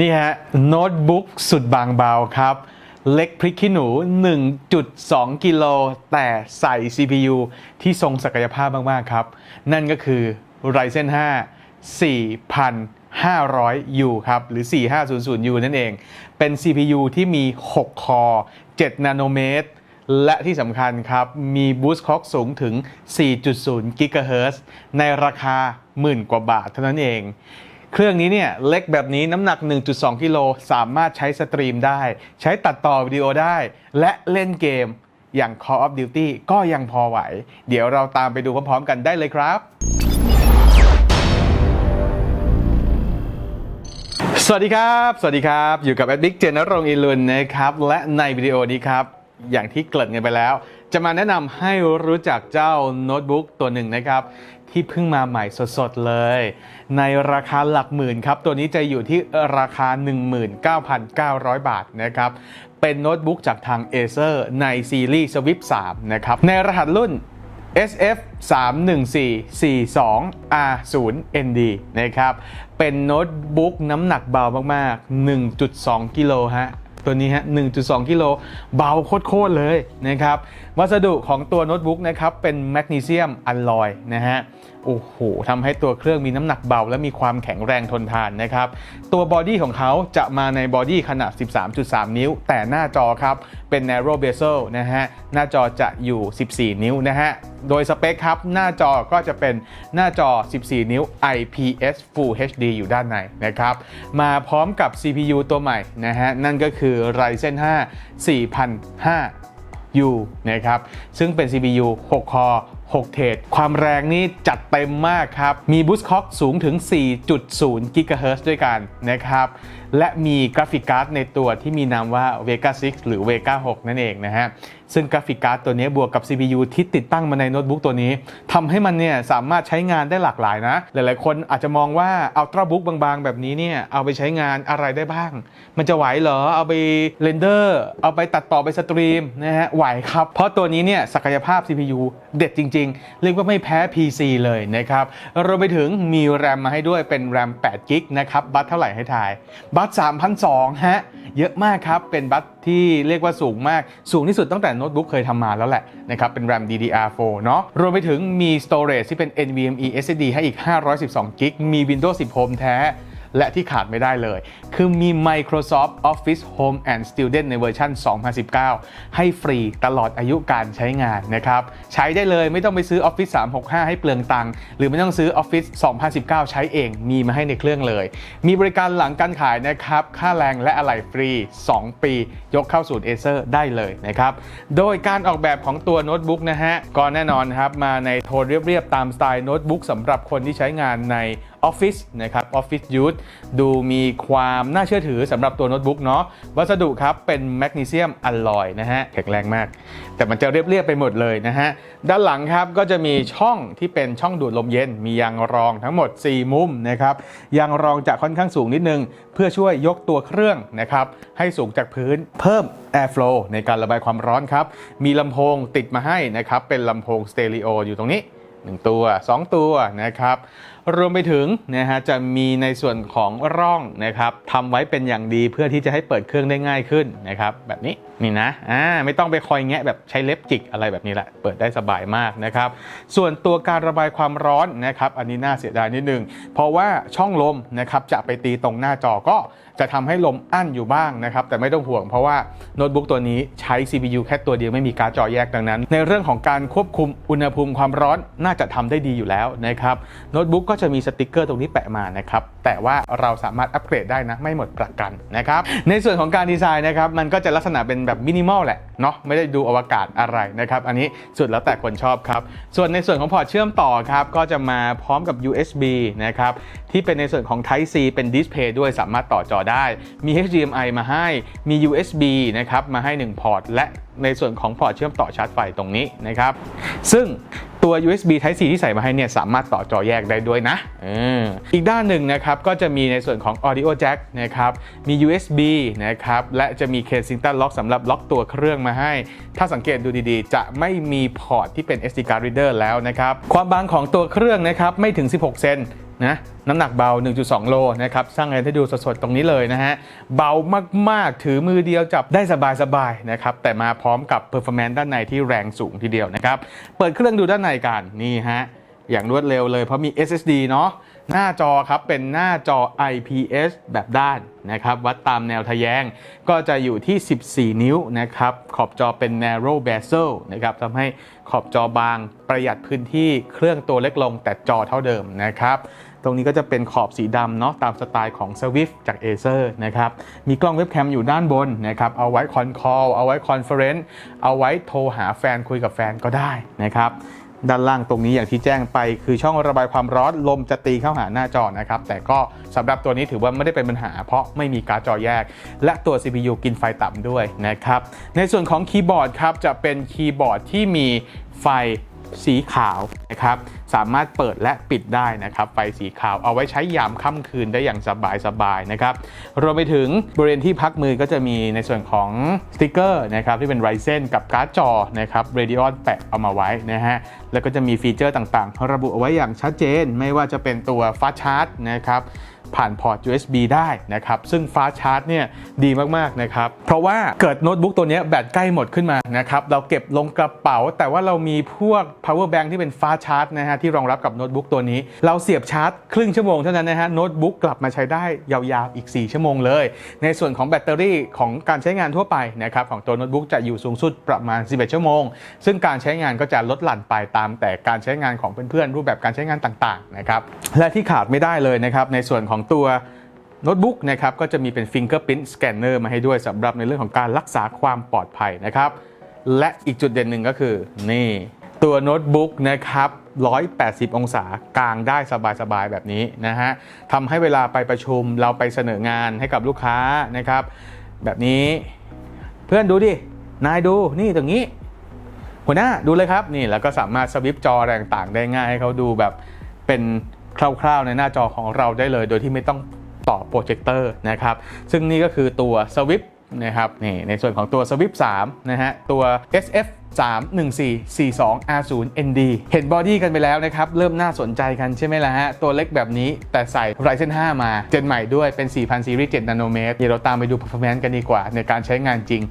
นี่ฮะโน้ตบุ๊กสุดบางเบาครับ เล็กพริกขี้หนู 1.2 กิโลแต่ใส่ CPU ที่ทรงศักยภาพมาก ๆ ครับ นั่นก็คือ Ryzen 5 4500U ครับ หรือ 4500U นั่นเอง เป็น CPU ที่มี 6 คอ7นาโนเมตร และที่สำคัญครับ มี Boost Clock สูงถึง 4.0 GHz ในราคาหมื่นกว่าบาทเท่านั้นเอง เครื่องนี้เนี่ยเล็กแบบนี้น้ำหนัก 1.2 กิโลสามารถใช้สตรีมได้ ใช้ตัดต่อวิดีโอได้ และเล่นเกมอย่าง Call of Duty ก็ยังพอไหว เดี๋ยวเราตามไปดูพร้อมๆกันได้เลยครับสวัสดีครับ สวัสดีครับ อยู่กับแอดบิ๊กเจนนรงอิลุนนะครับ และในวิดีโอนี้ครับ อย่างที่เกริ่นกันไปแล้ว จะมาแนะนำให้รู้จักเจ้าโน้ตบุ๊กตัวหนึ่งนะครับ ที่เพิ่งมาใหม่สดๆเลย ในราคาหลักหมื่นครับ ตัวนี้จะอยู่ที่ราคา 19,900 บาทนะครับ เป็นโน้ตบุ๊กจากทาง Acer ในซีรีส์ Swift 3นะครับ ในรหัสรุ่น SF 3 1 4 4 2 R 0 ND นะครับ เป็นโน้ตบุ๊กน้ำหนักเบามากๆ 1.2 กิโลฮะ ตัวนี้ฮะ 1.2 กิโล เบาโคตรๆเลยนะครับ วัสดุของตัวโน้ตบุ๊กนะครับเป็นแมกนีเซียมอลลอยนะฮะโอ้โหทำให้ตัวเครื่องมีน้ำหนักเบา และมีความแข็งแรงทนทานนะครับ ตัวบอดี้ของเขาจะมาในบอดี้ขนาด 13.3 นิ้ว แต่หน้าจอครับ เป็น narrow bezel นะฮะ หน้าจอจะอยู่ 14 นิ้วนะฮะ โดยสเปคครับ หน้าจอก็จะเป็นหน้าจอ 14 นิ้ว IPS Full HD อยู่ด้านในนะครับ มาพร้อมกับ CPU ตัวใหม่นะฮะ นั่นก็คือ Ryzen 5 4005 U นะครับซึ่งเป็น CPU 6 คอ6เทรดความแรงนี่จัดเต็มมากครับ มี Boost Clock สูงถึง 4.0 GHz ด้วยกันนะครับ และมีกราฟิกการ์ดในตัวที่มีนามว่า Vega 6 หรือ Vega 6 นั่นเองนะฮะซึ่งกราฟิกการ์ดตัวนี้บวกกับ CPU ที่ติดตั้งมาในโน้ตบุ๊กตัวนี้ทำให้มันเนี่ยสามารถใช้งานได้หลากหลายนะ หลายๆ คนอาจจะมองว่า Ultra Book บางๆ แบบนี้เนี่ยเอาไปใช้งานอะไรได้บ้าง มันจะไหวเหรอ เอาไปเรนเดอร์ เอาไปตัดต่อไปสตรีมนะฮะ ไหวครับ เพราะตัวนี้เนี่ยศักยภาพ CPU เด็ดจริง ๆ เรียกว่าไม่แพ้ PC เลยนะครับรวมไปถึงมีแรมมาให้ด้วยเป็นแรม8กิกนะครับ บัตเท่าไหร่ให้ทาย บัต3,200ฮะ เยอะมากครับ เป็นบัตที่เรียกว่าสูงมาก สูงที่สุดตั้งแต่โน้ตบุ๊กเคยทำมาแล้วแหละนะครับเป็น RAM DDR4 เนาะรวมไปถึงมี storage ที่เป็น NVMe SSD ให้อีก 512กิกมี Windows 10 Home แท้ และที่ขาดไม่ได้เลย คือมี Microsoft Office Home and Student ในเวอร์ชัน2019 ให้ฟรีตลอดอายุการใช้งานนะครับ ใช้ได้เลยไม่ต้องไปซื้อ Office 365 ให้เปลืองตังค์หรือไม่ต้องซื้อ Office 2019 ใช้เองมีมาให้ในเครื่องเลย มีบริการหลังการขายนะครับ ค่าแรงและอะไหล่ฟรี 2 ปี ยกเข้าศูนย์ Acer ได้เลยนะครับ โดยการออกแบบของตัวโน้ตบุ๊กนะฮะก็แน่นอนครับมาในโทนเรียบๆตามสไตล์โน้ตบุ๊กสำหรับคนที่ใช้งานใน Office นะครับ Office Use ดูมีความน่าเชื่อถือสำหรับตัวโน้ตบุ๊กเนาะวัสดุครับเป็นแมกนีเซียมอลลอยนะฮะแข็งแรงมาก แต่มันจะเรียบๆไปหมดเลยนะฮะ ด้านหลังครับก็จะมีช่องที่เป็นช่องดูดลมเย็น มียางรองทั้งหมด 4 มุมนะครับยางรองจะค่อนข้างสูงนิดนึง เพื่อช่วยยกตัวเครื่องนะครับให้สูงจากพื้นเพิ่ม Airflow ในการระบายความร้อนครับ มีลำโพงติดมาให้นะครับเป็นลำโพงสเตอริโออยู่ตรงนี้ 1 ตัว 2 ตัวนะครับ รวมไปถึงนะฮะจะมีในส่วนของร่องนะครับทำไว้เป็นอย่างดีเพื่อที่จะให้เปิดเครื่องได้ง่ายขึ้นนะครับแบบนี้นี่นะอ่าไม่ต้องไปคอยแงะแบบใช้เล็บจิกอะไรแบบนี้แหละเปิดได้สบายมากนะครับส่วนตัวการระบายความร้อนนะครับอันนี้น่าเสียดายนิดนึงเพราะว่าช่องลมนะครับจะไปตีตรงหน้าจอก็จะทำให้ลมอั้นอยู่บ้างนะครับแต่ไม่ต้องห่วงเพราะว่าโน้ตบุ๊กตัวนี้ใช้ CPU แค่ตัวเดียวไม่มีการ์ดจอแยกดังนั้น ในเรื่องของการควบคุมอุณหภูมิความร้อนน่าจะทำได้ดีอยู่แล้วนะครับโน้ตบุ๊กก็ก็จะมีสติกเกอร์ตรงนี้แปะมานะครับ แต่ว่าเราสามารถอัปเกรดได้นะไม่หมดประกันนะครับ ในส่วนของการดีไซน์นะครับ มันก็จะลักษณะเป็นแบบมินิมอลแหละเนาะไม่ได้ดูอวกาศอะไรนะครับ อันนี้สุดแล้วแต่คนชอบครับ ส่วนในส่วนของพอร์ตเชื่อมต่อครับก็จะมาพร้อมกับ USB นะครับที่เป็นในส่วนของ Type C เป็นดิสเพย์ด้วยสามารถต่อจอได้ มี HDMI มาให้มี USB นะครับมาให้ 1 พอร์ตและในส่วนของพอร์ตเชื่อมต่อชาร์จไฟตรงนี้นะครับ ซึ่งตัว USB Type C ที่ใส่มาให้เนี่ยสามารถต่อจอแยกได้ด้วยนะอออีกด้านหนึ่งนะครับก็จะมีในส่วนของ Audio Jack นะครับ มี USB นะครับ และจะมี Kensington Lock สำหรับล็อกตัวเครื่องมาให้ ถ้าสังเกตดูดีๆ จะไม่มีพอร์ตที่เป็น SD card reader แล้วนะครับ ความบางของตัวเครื่องนะครับไม่ถึง 16 เซน นะน้ำหนักเบา 1.2 โลนะครับสร้างเงินให้ดูสดๆ ตรงนี้เลยนะฮะ เบามากๆ ถือมือเดียวจับได้สบายๆ นะครับ แต่มาพร้อมกับ performance ด้านในที่แรงสูงทีเดียวนะครับ เปิดเครื่องดูด้านในกันนี่ฮะ อย่างรวดเร็วเลยเพราะมี SSD เนาะหน้าจอครับเป็นหน้าจอ IPS แบบด้านนะครับวัดตามแนวทะแยงก็จะอยู่ที่ 14 นิ้วนะครับขอบจอเป็น narrow bezel นะครับทำให้ ขอบจอบาง ประหยัดพื้นที่เครื่องตัวเล็กลงแต่จอเท่าเดิมนะครับ ตรงนี้ก็จะเป็นขอบสีดำเนาะตามสไตล์ของ Swift จาก Acer นะครับ มีกล้องเว็บแคมอยู่ด้านบนนะครับ เอาไว้คอนคอลเอาไว้คอนเฟอเรนซ์เอาไว้โทรหาแฟนคุยกับแฟนก็ได้นะครับ ด้านล่างตรงนี้อย่างที่แจ้งไป คือช่องระบายความร้อนลมจะตีเข้าหาหน้าจอนะครับ แต่ก็สำหรับตัวนี้ถือว่าไม่ได้เป็นปัญหา เพราะไม่มีการ์ดจอแยก และตัว CPU กินไฟต่ำด้วยนะครับ ในส่วนของคีย์บอร์ดครับจะเป็นคีย์บอร์ดที่มีไฟ สีขาวนะครับสามารถเปิดและปิดได้นะครับไฟสีขาวเอาไว้ใช้ยามค่ำคืนได้อย่างสบายๆนะครับรวมไปถึงบริเวณที่พักมือก็จะมีในส่วนของสติกเกอร์นะครับที่เป็นไรเซนกับการ์ดจอนะครับ Radeon แปะเอามาไว้นะฮะแล้วก็จะมีฟีเจอร์ต่างๆ ระบุเอาไว้อย่างชัดเจน ไม่ว่าจะเป็นตัวฟาชาร์จนะครับ ผ่านพอร์ต USB ได้นะครับ ซึ่งฟ้าชาร์จเนี่ยดีมากๆนะครับ เพราะว่าเกิดโน้ตบุ๊กตัวนี้แบตใกล้หมดขึ้นมานะครับ เราเก็บลงกระเป๋า แต่ว่าเรามีพวก power bank ที่เป็นฟ้าชาร์จนะฮะที่รองรับกับโน้ตบุ๊กตัวนี้ เราเสียบชาร์จครึ่งชั่วโมงเท่านั้นนะฮะโน้ตบุ๊กกลับมาใช้ได้ยาวๆอีก 4 ชั่วโมงเลย ในส่วนของแบตเตอรี่ของการใช้งานทั่วไปนะครับของตัวโน้ตบุ๊กจะอยู่สูงสุดประมาณ 11 ชั่วโมง ซึ่งการใช้งานก็จะลดหลั่นไปตาม แต่การใช้งานของเพื่อนๆรูปแบบการใช้งานต่างๆนะครับและที่ขาดไม่ได้เลยนะครับในส่วนของตัวโน้ตบุ๊กนะครับก็จะมีเป็น Fingerprint Scanner มาให้ด้วยสำหรับในเรื่องของการรักษาความปลอดภัยนะครับ และอีกจุดเด่นหนึ่งก็คือนี่ตัวโน้ตบุ๊กนะครับ 180 องศากลางได้สบายๆ แบบนี้นะฮะทำให้เวลาไปประชุมเราไปเสนองานให้กับลูกค้านะครับ แบบนี้เพื่อนดูดิ นายดูนี่ตรงนี้ หัวหน้าดูเลยครับนี่แล้วก็สามารถสวิปจอแรงต่างได้ง่ายให้เขาดูแบบเป็น คร่าวๆในหน้าจอของเราได้เลย โดยที่ไม่ต้องต่อโปรเจคเตอร์นะครับซึ่งนี่ก็คือตัวสวิปนะครับนี่ในส่วนของตัวสวิป3นะฮะตัว SF 31442 R0 ND เห็นบอดี้กันไปแล้วนะครับ เริ่มน่าสนใจกันใช่ไหมล่ะฮะ ตัวเล็กแบบนี้แต่ใส่ Ryzen 5 มา เจนใหม่ด้วยเป็น 4000 ซีรีส์7 นาโนเมตร เดี๋ยวเราตามไปดู performance กันดีกว่า ในการใช้งานจริง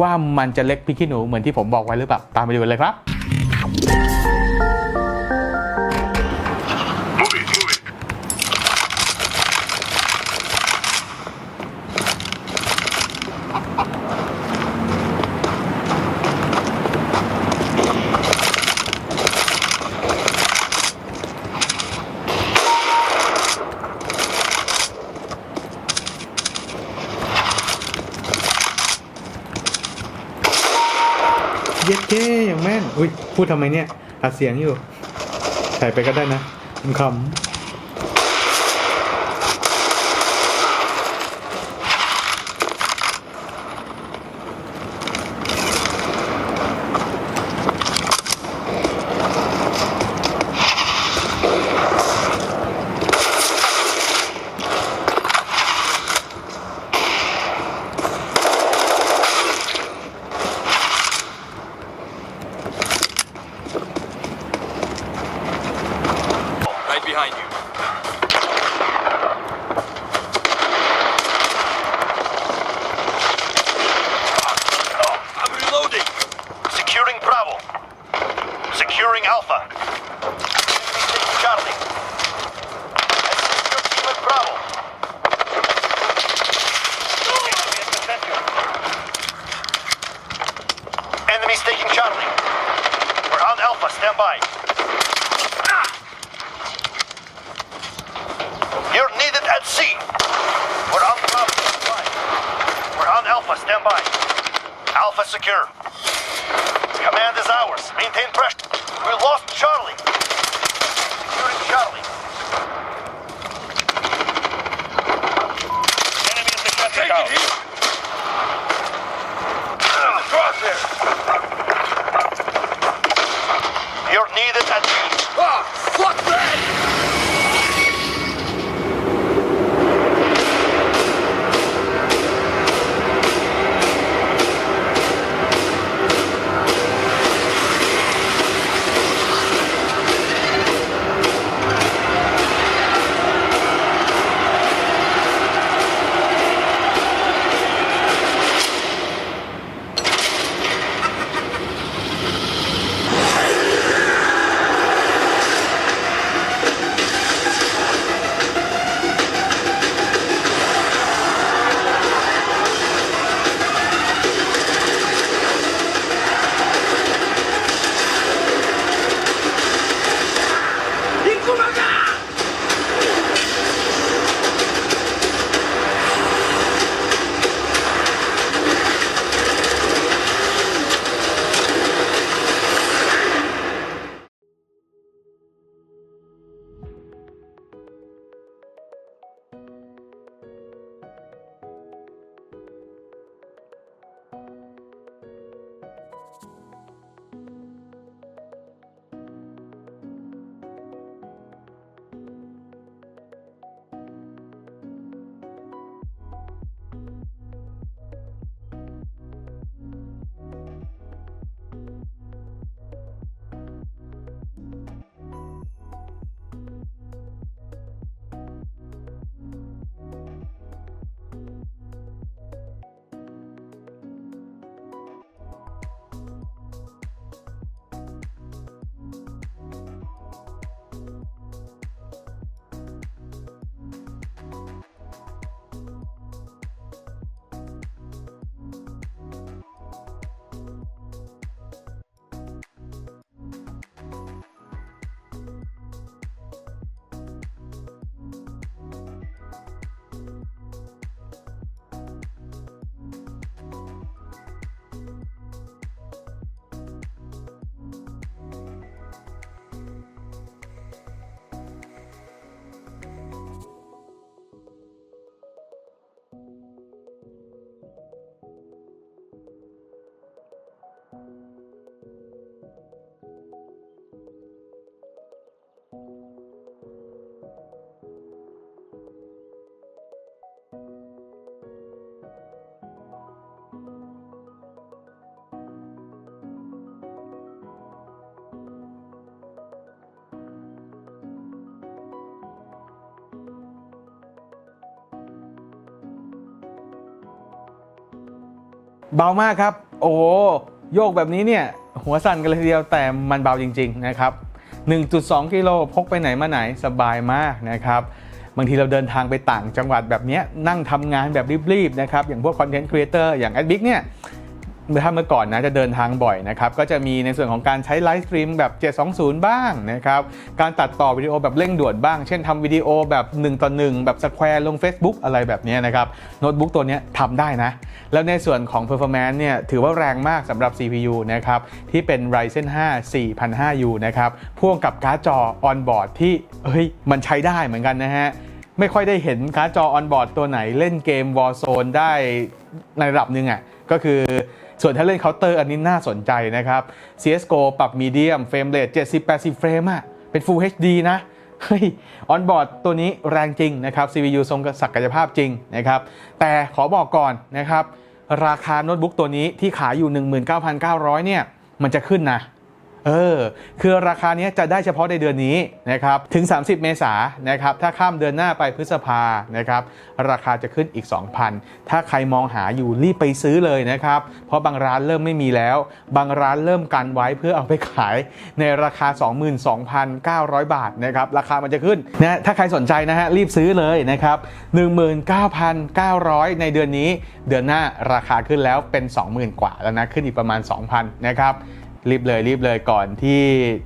ว่ามันจะเล็กพิกขี้หนูเหมือนที่ผมบอกไว้หรือเปล่า ตามไปดูกันเลยครับ พูดทำไมเนี่ยอัดเสียงอยู่ ใส่ไปก็ได้นะคำ Securing Alpha. เบามากครับ โอ้โหโยกแบบนี้เนี่ยหัวสั่นกันเลยทีเดียวแต่มันเบาจริง ๆ นะครับ 1.2 กิโลพกไปไหนมาไหนสบายมากนะครับบางทีเราเดินทางไปต่างจังหวัดแบบเนี้ยนั่งทำงานแบบรีบๆนะครับอย่างพวกคอนเทนต์ครีเอเตอร์อย่างแอดบิ๊กเนี่ย ถ้าเมื่อก่อนนะจะเดินทางบ่อยนะครับก็จะมีในส่วนของการใช้ไลฟ์สตรีมแบบ 720 บ้างนะครับการตัดต่อวิดีโอแบบเร่งด่วนบ้าง เช่นทำวิดีโอแบบ1ต่อ1แบบสแควร์ลง Facebook อะไรแบบนี้นะครับโน้ตบุ๊กตัวนี้ทำได้นะ แล้วในส่วนของ performance เนี่ยถือว่าแรงมากสำหรับ CPU นะครับที่เป็น Ryzen 5 4005U นะครับพ่วงกับการ์ดจอ on board ที่เฮ้ยมันใช้ได้เหมือนกันนะฮะไม่ค่อยได้เห็นการ์ดจอ on board ตัวไหนเล่นเกม Warzone ได้ ในระดับหนึ่งอะก็คือส่วนถ้าเล่นเคาน์เตอร์อันนี้น่าสนใจนะครับ CSGO ปรับมีเดียมเฟรมเรท70-80 เฟรมอะเป็น Full HD นะเฮ้ยออนบอร์ดตัวนี้แรงจริงนะครับ CPU ทรงศักยภาพจริงนะครับ แต่ขอบอกก่อนนะครับ ราคาโน้ตบุ๊กตัวนี้ที่ขายอยู่ 19,900 เนี่ย มันจะขึ้นนะ เออ คือราคาเนี้ยจะได้เฉพาะในเดือนนี้นะครับ ถึง 30 เมษายนนะครับ ถ้าข้ามเดือนหน้าไปพฤษภานะครับ ราคาจะขึ้นอีก 2,000 ถ้าใครมองหาอยู่รีบไปซื้อเลยนะครับ เพราะบางร้านเริ่มไม่มีแล้ว บางร้านเริ่มกันไว้เพื่อเอาไปขายในราคา 22,900 บาทนะครับ ราคามันจะขึ้นนะ ถ้าใครสนใจนะฮะรีบซื้อเลยนะครับ 19,900 ในเดือนนี้ เดือนหน้าราคาขึ้นแล้วเป็น 20,000 กว่าแล้วนะ ขึ้นอีกประมาณ 2,000 นะครับ รีบเลยรีบเลยก่อนที่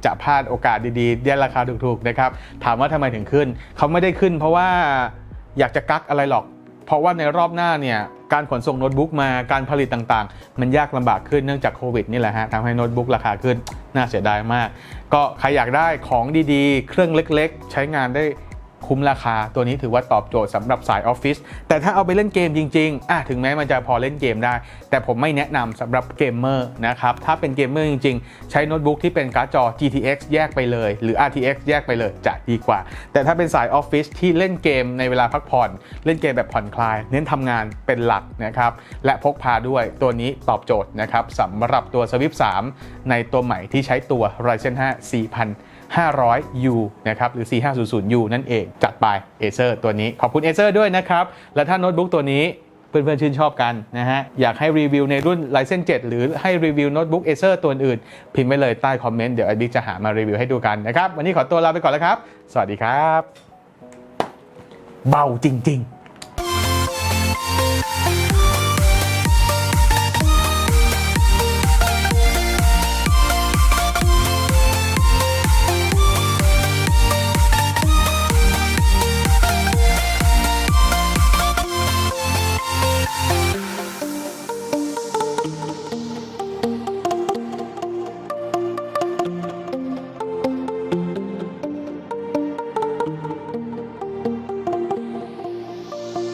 จะพลาดโอกาสดีๆ ได้ราคาถูกๆนะครับ ถามว่าทำไมถึงขึ้น เขาไม่ได้ขึ้น เพราะว่าอยากจะกักอะไรหรอก เพราะว่าในรอบหน้าเนี่ยการขนส่งโน้ตบุ๊กมาการผลิตต่างๆ มันยากลำบากขึ้นเนื่องจากโควิดนี่แหละฮะทำให้โน้ตบุ๊กราคาขึ้นน่าเสียดายมาก ก็ใครอยากได้ของดีๆ เครื่องเล็กๆ ใช้งานได้ คุ้มราคา ตัวนี้ถือว่าตอบโจทย์สำหรับสายออฟฟิศแต่ถ้าเอาไปเล่นเกมจริงๆอะถึงแม้มันจะพอเล่นเกมได้ แต่ผมไม่แนะนำสำหรับเกมเมอร์นะครับถ้าเป็นเกมเมอร์จริงๆ ใช้โน้ตบุ๊กที่เป็นการ์ดจอ GTX แยกไปเลย หรือ RTX แยกไปเลยจะดีกว่า แต่ถ้าเป็นสายออฟฟิศที่เล่นเกมในเวลาพักผ่อน เล่นเกมแบบผ่อนคลาย เน้นทำงานเป็นหลักนะครับและพกพาด้วยตัวนี้ตอบโจทย์นะครับสำหรับตัว Swift 3 ในตัวใหม่ที่ใช้ตัว Ryzen 5 4000 500U นะครับหรือ 4500U นั่นเองจัดไป Acer ตัวนี้ ขอบคุณ Acer ด้วยนะครับ และถ้าโน้ตบุ๊กตัวนี้เพื่อนๆชื่นชอบกันนะฮะ อยากให้รีวิวในรุ่น Ryzen 7 หรือให้รีวิวโน้ตบุ๊ก Acer ตัวอื่น พิมพ์ไว้เลยใต้คอมเมนต์ เดี๋ยวไอบิ๊กจะหามารีวิวให้ดูกันนะครับ วันนี้ขอตัวลาไปก่อนแล้วครับ สวัสดีครับ เบาจริง ๆ